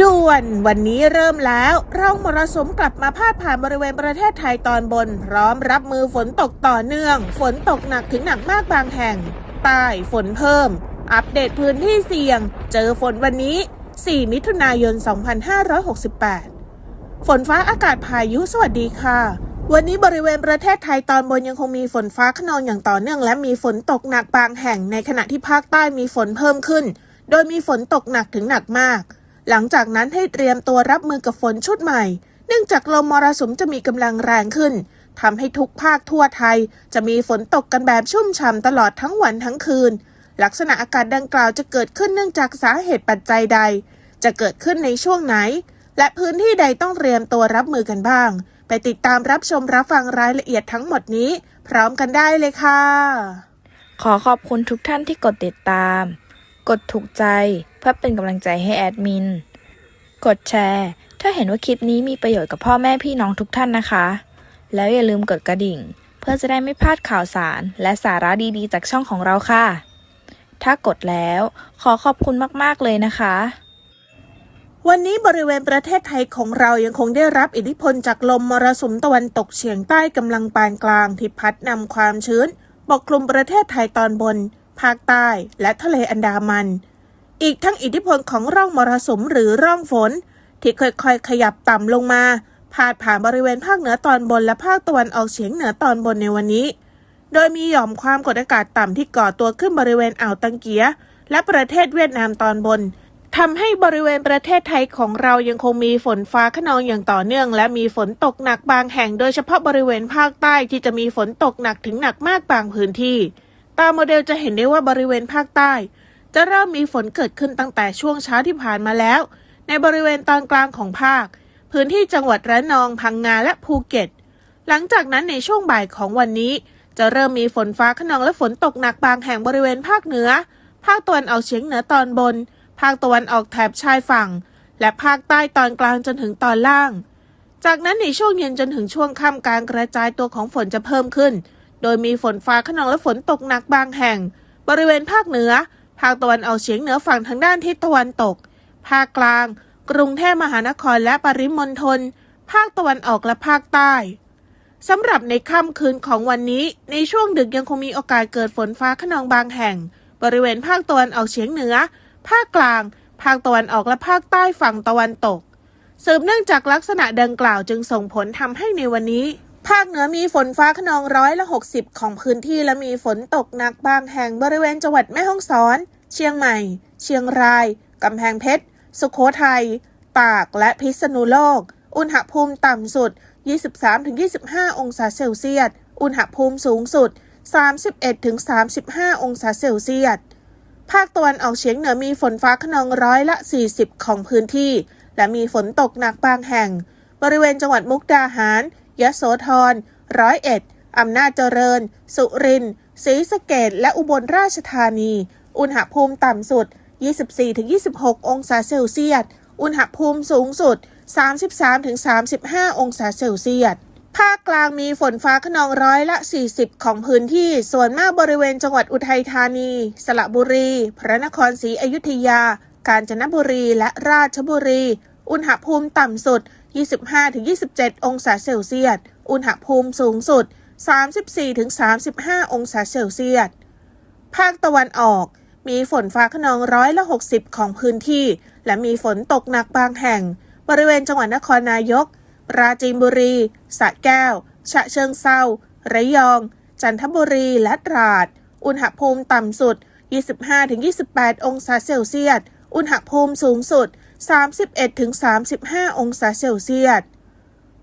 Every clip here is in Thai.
ด่วนวันนี้เริ่มแล้วร่องมรสุมกลับมาพาดผ่านบริเวณประเทศไทยตอนบน พร้อมรับมือฝนตกต่อเนื่อง ฝนตกหนักถึงหนักมากบางแห่งใต้ฝนเพิ่ม อัปเดตพื้นที่เสี่ยง เจอฝนวันนี้ 4 มิถุนายน 2568 ฝนฟ้าอากาศพายุสวัสดีค่ะ วันนี้บริเวณประเทศไทยตอนบนยังคงมีฝนฟ้าขนองอย่างต่อเนื่อง และมีฝนตกหนักบางแห่ง ในขณะที่ภาคใต้มีฝนเพิ่มขึ้น โดยมีฝนตกหนักถึงหนักมาก หลังจากนั้นให้เตรียมตัวรับมือกับฝนชุดใหม่ เนื่องจากลมมรสุมจะมีกำลังแรงขึ้นทำให้ทุกภาคทั่วไทย จะมีฝนตกกันแบบชุ่มฉ่ำตลอดทั้งวันทั้งคืน ลักษณะอากาศดังกล่าวจะเกิดขึ้นเนื่องจากสาเหตุปัจจัยใด จะเกิดขึ้นในช่วงไหน และพื้นที่ใดต้องเตรียมตัวรับมือกันบ้าง ไปติดตามรับชมรับฟังรายละเอียดทั้งหมดนี้ พร้อมกันได้เลยค่ะ ขอขอบคุณทุกท่านที่กดติดตาม กดถูกใจ เพื่อเป็นกำลังใจให้แอดมิน กดแชร์ ถ้าเห็นว่าคลิปนี้มีประโยชน์กับพ่อแม่พี่น้องทุกท่านนะคะ แล้วอย่าลืมกดกระดิ่ง เพื่อจะได้ไม่พลาดข่าวสาร และสาระดีๆ จากช่องของเราค่ะ ถ้ากดแล้วขอขอบคุณมากๆเลยนะคะ วันนี้บริเวณประเทศไทยของเรายังคงได้รับอิทธิพลจากลมมรสุมตะวันตกเฉียงใต้กำลังปานกลางที่พัดนำความชื้นปกคลุมประเทศไทยตอนบน ภาคใต้ และทะเลอันดามัน อีกทั้งอิทธิพลของร่องมรสุมหรือร่องฝน ที่ค่อยๆขยับต่ำลงมาพาดผ่านบริเวณภาคเหนือตอนบนและภาคตะวันออกเฉียงเหนือตอนบนในวันนี้ โดยมีหย่อมความกดอากาศต่ำที่ก่อตัวขึ้นบริเวณอ่าวตังเกีย และประเทศเวียดนามตอนบนทำให้บริเวณประเทศไทยของเรายังคงมีฝนฟ้าขนองอย่างต่อเนื่อง และมีฝนตกหนักบางแห่งโดยเฉพาะบริเวณภาคใต้ที่จะมีฝนตกหนักถึงหนักมากบางพื้นที่ ตามโมเดลจะเห็นได้ว่าบริเวณภาคใต้ จะเริ่มมีฝนเกิดขึ้นตั้งแต่ช่วงเช้าที่ผ่านมาแล้ว ในบริเวณตอนกลางของภาค พื้นที่จังหวัดระนองพังงาและภูเก็ต หลังจากนั้นในช่วงบ่ายของวันนี้ จะเริ่มมีฝนฟ้าขนองและฝนตกหนักบางแห่งบริเวณภาคเหนือ ภาคตะวันออกเฉียงเหนือตอนบน ภาคตะวันออกแถบชายฝั่ง และภาคใต้ตอนกลางจนถึงตอนล่าง จากนั้นในช่วงเย็นจนถึงช่วงค่ำการกระจายตัวของฝนจะเพิ่มขึ้น โดยมีฝนฟ้าขนองและฝนตกหนักบางแห่ง บริเวณภาคเหนือ ภาคตะวันออกเฉียงเหนือฝั่งทางด้านทิศตะวันตก ภาคกลาง กรุงเทพมหานครและปริมณฑล ภาคตะวันออกและภาคใต้สำหรับในค่ำคืนของวันนี้ ในช่วงดึกยังคงมีโอกาสเกิดฝนฟ้าขนองบางแห่ง บริเวณภาคตะวันออกเฉียงเหนือ ภาคกลาง ภาคตะวันออกและภาคใต้ฝั่งตะวันตก สืบเนื่องจากลักษณะดังกล่าวจึงส่งผลทำให้ในวันนี้ ภาคเหนือมีฝนฟ้าขนองร้อยละ 60 ของพื้นที่และมีฝนตกหนักบางแห่งบริเวณจังหวัดแม่ฮ่องสอน เชียงใหม่ เชียงราย กำแพงเพชร สุโขทัย ตาก และพิษณุโลก อุณหภูมิต่ำสุด 23-25 องศาเซลเซียส อุณหภูมิสูงสุด 31-35 องศาเซลเซียส ภาคตะวันออกเฉียงเหนือมีฝนฟ้าขนองร้อยละ 40 ของพื้นที่ และมีฝนตกหนักบางแห่ง บริเวณจังหวัดมุกดาหาร ยโสธร ร้อยเอ็ดอำนาจเจริญ สุรินทร์ศรีสะเกดและอุบลราชธานี อุณหภูมิต่ำสุด 24-26 องศาเซลเซียส อุณหภูมิสูงสุด 33-35 องศาเซลเซียส ภาคกลางมีฝนฟ้าขนองร้อยละ 40 ของพื้นที่ ส่วนมากบริเวณจังหวัดอุทัยธานี สระบุรี พระนครศรีอยุธยา กาญจนบุรี และราชบุรี อุณหภูมิต่ำสุด 25-27 องศาเซลเซียส อุณหภูมิสูงสุด 34-35 องศาเซลเซียส ภาคตะวันออก มีฝนฟ้าขนองร้อยละ 60 ของพื้นที่ และมีฝนตกหนักบางแห่ง บริเวณจังหวัดนครนายก ปราจีนบุรี สระแก้ว ฉะเชิงเซาระยอง จันทบุรี และตราด อุณหภูมิต่ำสุด 25-28 องศาเซลเซียส อุณหภูมิสูงสุด 31-35 องศาเซลเซียส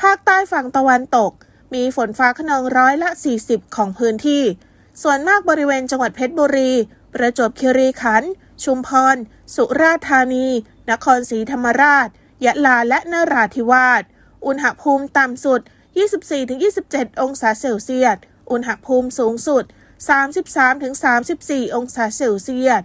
ภาคใต้ฝั่งตะวันตก มีฝนฟ้าขนองร้อยละ 40 ของพื้นที่ ส่วนมากบริเวณจังหวัดเพชรบุรี ประจวบคีรีขันธ์ ชุมพร สุราษฎร์ธานี นครศรีธรรมราช ยะลาและนราธิวาส อุณหภูมิต่ำสุด 24-27 องศาเซลเซียส อุณหภูมิสูงสุด 33-34 องศาเซลเซียส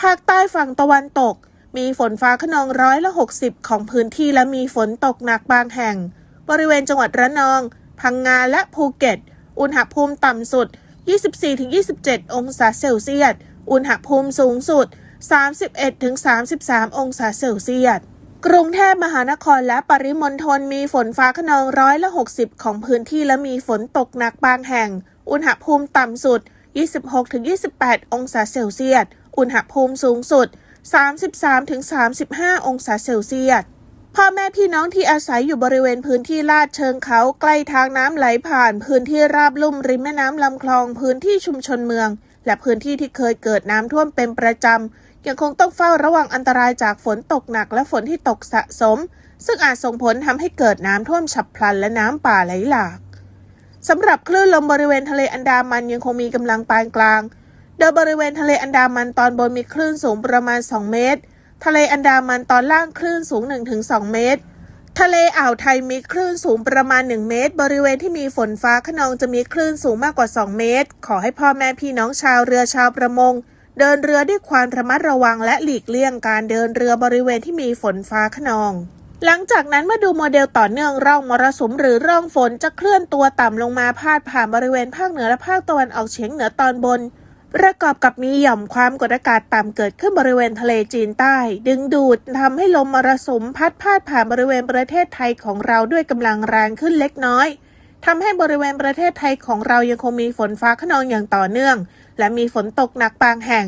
ภาคใต้ฝั่งตะวันตก มีฝนฟ้าขนองร้อยละ 60 ของพื้นที่และมีฝนตกหนักบางแห่ง บริเวณจังหวัดระนอง พังงาและภูเก็ต อุณหภูมิต่ำสุด 24-27 องศาเซลเซียส อุณหภูมิสูงสุด 31-33 องศาเซลเซียส กรุงเทพมหานครและปริมณฑลมีฝนฟ้าขนองร้อยละ 60 ของพื้นที่และมีฝนตกหนักบางแห่ง อุณหภูมิต่ำสุด 26-28 องศาเซลเซียส อุณหภูมิสูงสุด 33-35 องศาเซลเซียส พ่อแม่พี่น้องที่อาศัยอยู่บริเวณพื้นที่ลาดเชิงเขาใกล้ทางน้ำไหลผ่าน พื้นที่ราบลุ่มริมแม่น้ำลำคลองพื้นที่ชุมชนเมือง และพื้นที่ที่เคยเกิดน้ำท่วมเป็นประจำยังคงต้องเฝ้าระวังอันตรายจากฝนตกหนักและฝนที่ตกสะสม ซึ่งอาจส่งผลทำให้เกิดน้ำท่วมฉับพลันและน้ำป่าไหลหลากสำหรับคลื่นลมบริเวณทะเลอันดามันยังคงมีกำลังปานกลาง โดยบริเวณทะเลอันดามันตอนบนมีคลื่นสูงประมาณ 2 เมตร ทะเลอันดามันตอนล่างคลื่นสูง 1-2 เมตร ทะเลอ่าวไทยมีคลื่นสูงประมาณ 1 เมตร บริเวณที่มีฝนฟ้าขนองจะมีคลื่นสูงมากกว่า 2 เมตร ขอให้พ่อแม่พี่น้องชาวเรือชาวประมง เดินเรือด้วยความระมัดระวังและหลีกเลี่ยงการเดินเรือบริเวณที่มีฝนฟ้าขนอง หลังจากนั้นเมื่อดูโมเดลต่อเนื่องร่องมรสุมหรือร่องฝนจะเคลื่อนตัวต่ำลงมาพาดผ่านบริเวณภาคเหนือและภาคตะวันออกเฉียงเหนือตอนบน ประกอบกับมีหย่อมความกดอากาศต่ำเกิดขึ้นบริเวณทะเลจีนใต้ ดึงดูดทำให้ลมมรสุมพัดพาดผ่านบริเวณประเทศไทยของเราด้วยกำลังแรงขึ้นเล็กน้อยทำให้บริเวณประเทศไทยของเรายังคงมีฝนฟ้าขนองอย่างต่อเนื่อง และมีฝนตกหนักบางแห่ง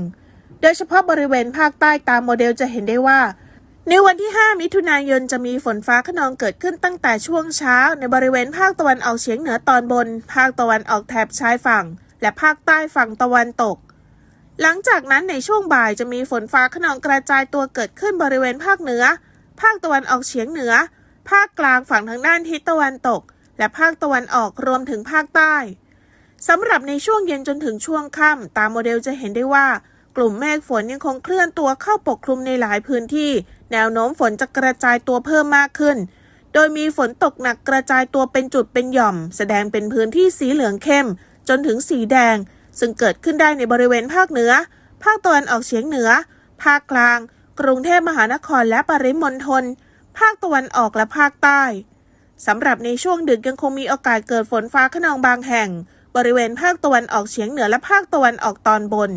โดยเฉพาะบริเวณภาคใต้ตามโมเดลจะเห็นได้ว่า ในวันที่ 5 มิถุนายนจะมีฝนฟ้าขนองเกิดขึ้นตั้งแต่ช่วงเช้า ในบริเวณภาคตะวันออกเฉียงเหนือตอนบน ภาคตะวันออกแถบชายฝั่ง และภาคใต้ฝั่งตะวันตก หลังจากนั้นในช่วงบ่ายจะมีฝนฟ้าขนองกระจายตัวเกิดขึ้นบริเวณภาคเหนือ ภาคตะวันออกเฉียงเหนือ ภาคกลางฝั่งทางด้านทิศตะวันตก และภาคตะวันออกรวมถึงภาคใต้สำหรับในช่วงเย็นจนถึงช่วงค่ำตามโมเดลจะเห็นได้ว่า กลุ่มเมฆฝนยังคงเคลื่อนตัวเข้าปกคลุมในหลายพื้นที่ แนวโน้มฝนจะกระจายตัวเพิ่มมากขึ้น โดยมีฝนตกหนักกระจายตัวเป็นจุดเป็นหย่อม แสดงเป็นพื้นที่สีเหลืองเข้ม จนถึงสีแดง ซึ่งเกิดขึ้นได้ในบริเวณภาคเหนือ ภาคตะวันออกเฉียงเหนือ ภาคกลาง กรุงเทพมหานครและปริมณฑลภาคตะวันออกและภาคใต้สำหรับในช่วงดึกยังคงมีโอกาสเกิดฝนฟ้าขนองบางแห่ง บริเวณภาคตะวันออกเฉียงเหนือและภาคตะวันออกตอนบน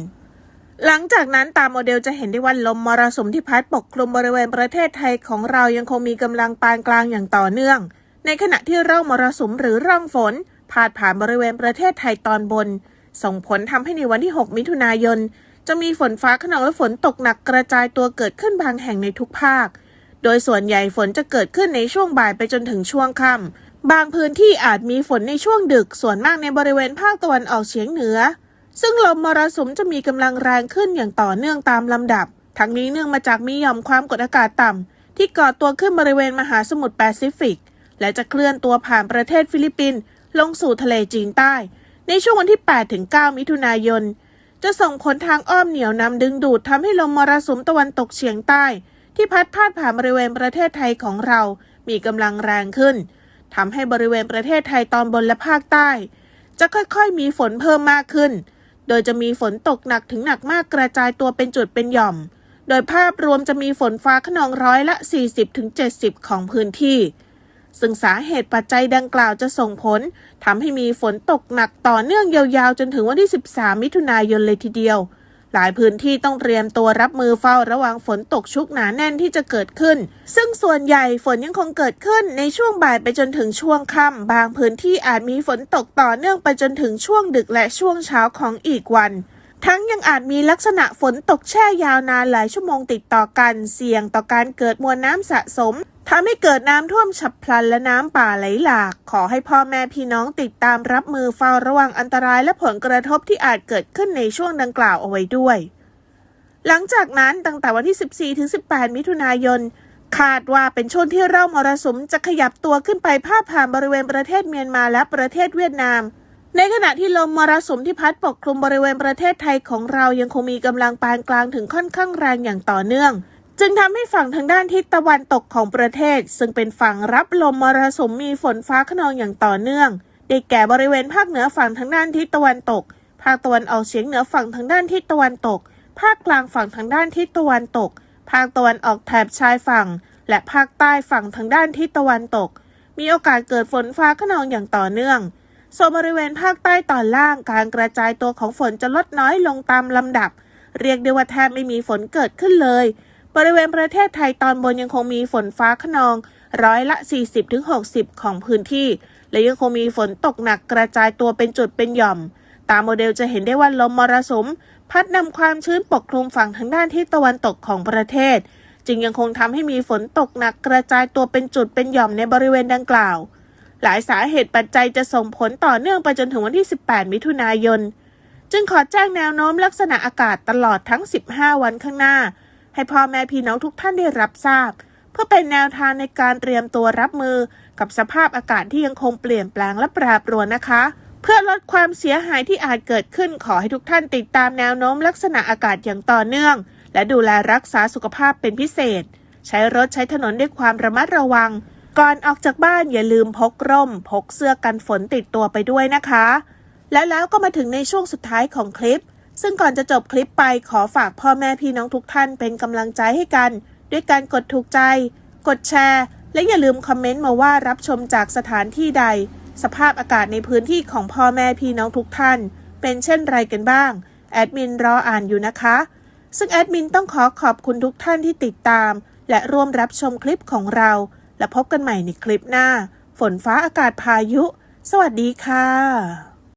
หลังจากนั้นตามโมเดลจะเห็นได้ว่าลมมรสุมที่พัดปกคลุมบริเวณประเทศไทยของเรายังคงมีกำลังปานกลางอย่างต่อเนื่อง ในขณะที่ร่องมรสุมหรือร่องฝน พาดผ่านบริเวณประเทศไทยตอนบน ส่งผลทำให้ในวันที่ 6 มิถุนายน จะมีฝนฟ้าขนองและฝนตกหนักกระจายตัวเกิดขึ้นบางแห่งในทุกภาค โดยส่วนใหญ่ฝนจะเกิดขึ้นในช่วงบ่ายไปจนถึงช่วงค่ำบางพื้นที่อาจมีฝนในช่วงดึกส่วนมากในบริเวณภาคตะวันออกเฉียงเหนือ ซึ่งลมมรสุมจะมีกำลังแรงขึ้นอย่างต่อเนื่องตามลำดับ ทั้งนี้เนื่องมาจากมีหย่อมความกดอากาศต่ำที่ก่อตัวขึ้นบริเวณมหาสมุทรแปซิฟิก และจะเคลื่อนตัวผ่านประเทศฟิลิปปินส์ ลงสู่ทะเลจีนใต้ ในช่วงวันที่ 8-9 มิถุนายน จะส่งผลทางอ้อมเหนียวนำดึงดูดทำให้ลมมรสุมตะวันตกเฉียงใต้ ที่พัดพาดผ่านบริเวณประเทศไทยของเรา มีกำลังแรงขึ้นทำให้บริเวณประเทศไทยตอนบนและภาคใต้ จะค่อยๆ มีฝนเพิ่มมากขึ้น โดยจะมีฝนตกหนักถึงหนักมากกระจายตัวเป็นจุดเป็นหย่อม โดยภาพรวมจะมีฝนฟ้าขนองร้อยละ 40-70 ของพื้นที่ ซึ่งสาเหตุปัจจัยดังกล่าวจะส่งผลทำให้มีฝนตกหนักต่อเนื่องยาวๆ จนถึงวันที่ 13 มิถุนายนเลยทีเดียว หลายพื้นที่ต้องเตรียมตัวรับมือเฝ้าระวังฝนตกชุกหนาแน่นที่จะเกิดขึ้น ซึ่งส่วนใหญ่ฝนยังคงเกิดขึ้นในช่วงบ่ายไปจนถึงช่วงค่ำบางพื้นที่อาจมีฝนตกต่อเนื่องไปจนถึงช่วงดึกและช่วงเช้าของอีกวันทั้งยังอาจมีลักษณะฝนตกแช่ยาวนานหลายชั่วโมงติดต่อกัน เสี่ยงต่อการเกิดมวลน้ำสะสม ทำให้เกิดน้ำท่วมฉับพลันและน้ำป่าไหลหลาก ขอให้พ่อแม่พี่น้องติดตามรับมือเฝ้าระวังอันตรายและผลกระทบที่อาจเกิดขึ้นในช่วงดังกล่าวเอาไว้ด้วย หลังจากนั้นตั้งแต่วันที่ 14ถึง18 มิถุนายน คาดว่าเป็นช่วงที่ร่องมรสุมจะขยับตัวขึ้นไปพาดผ่านบริเวณประเทศเมียนมาและประเทศเวียดนาม ในขณะที่ลมมรสุมที่พัดปกคลุมบริเวณประเทศไทยของเรายังคงมีกำลังปานกลางถึงค่อนข้างแรงอย่างต่อเนื่อง จึงทำให้ฝั่งทางด้านทิศตะวันตกของประเทศ ซึ่งเป็นฝั่งรับลมมรสุมมีฝนฟ้าขนองอย่างต่อเนื่อง ได้แก่บริเวณภาคเหนือฝั่งทางด้านทิศตะวันตก ภาคตะวันออกเฉียงเหนือฝั่งทางด้านทิศตะวันตก ภาคกลางฝั่งทางด้านทิศตะวันตก ภาคตะวันออกแถบชายฝั่ง และภาคใต้ฝั่งทางด้านทิศตะวันตก มีโอกาสเกิดฝนฟ้าขนองอย่างต่อเนื่องส่วนบริเวณภาคใต้ตอนล่างการกระจายตัวของฝนจะลดน้อยลงตามลำดับ เรียกได้ว่าแทบไม่มีฝนเกิดขึ้นเลย บริเวณประเทศไทยตอนบนยังคงมีฝนฟ้าขนองร้อยละ 40-60 ของพื้นที่ และยังคงมีฝนตกหนักกระจายตัวเป็นจุดเป็นหย่อม ตามโมเดลจะเห็นได้ว่าลมมรสุม พัดนำความชื้นปกคลุมฝั่งทางด้านทิศตะวันตกของประเทศ จึงยังคงทำให้มีฝนตกหนักกระจายตัวเป็นจุดเป็นหย่อมในบริเวณดังกล่าว หลายสาเหตุปัจจัยจะส่งผลต่อเนื่องไปจนถึงวันที่ 18 มิถุนายน จึงขอแจ้งแนวโน้มลักษณะอากาศตลอดทั้ง 15 วันข้างหน้า ให้พ่อแม่พี่น้องทุกท่านได้รับทราบ เพื่อเป็นแนวทางในการเตรียมตัวรับมือกับสภาพอากาศที่ยังคงเปลี่ยนแปลงและแปรปรวนนะคะ เพื่อลดความเสียหายที่อาจเกิดขึ้นขอให้ทุกท่านติดตามแนวโน้มลักษณะอากาศอย่างต่อเนื่อง และดูแลรักษาสุขภาพเป็นพิเศษ ใช้รถใช้ถนนด้วยความระมัดระวัง ก่อนออกจากบ้านอย่าลืมพกร่ม พกเสื้อกันฝนติดตัวไปด้วยนะคะ และแล้วก็มาถึงในช่วงสุดท้ายของคลิป ซึ่งก่อนจะจบคลิปไปขอฝากพ่อแม่พี่น้องทุกท่านเป็นกำลังใจให้กัน ด้วยการกดถูกใจ กดแชร์ และอย่าลืมคอมเมนต์มาว่ารับชมจากสถานที่ใด สภาพอากาศในพื้นที่ของพ่อแม่พี่น้องทุกท่าน เป็นเช่นไรกันบ้าง แอดมินรออ่านอยู่นะคะ ซึ่งแอดมินต้องขอขอบคุณทุกท่านที่ติดตาม และร่วมรับชมคลิปของเรา และพบกันใหม่ในคลิปหน้า ฝนฟ้าอากาศพายุ สวัสดีค่ะ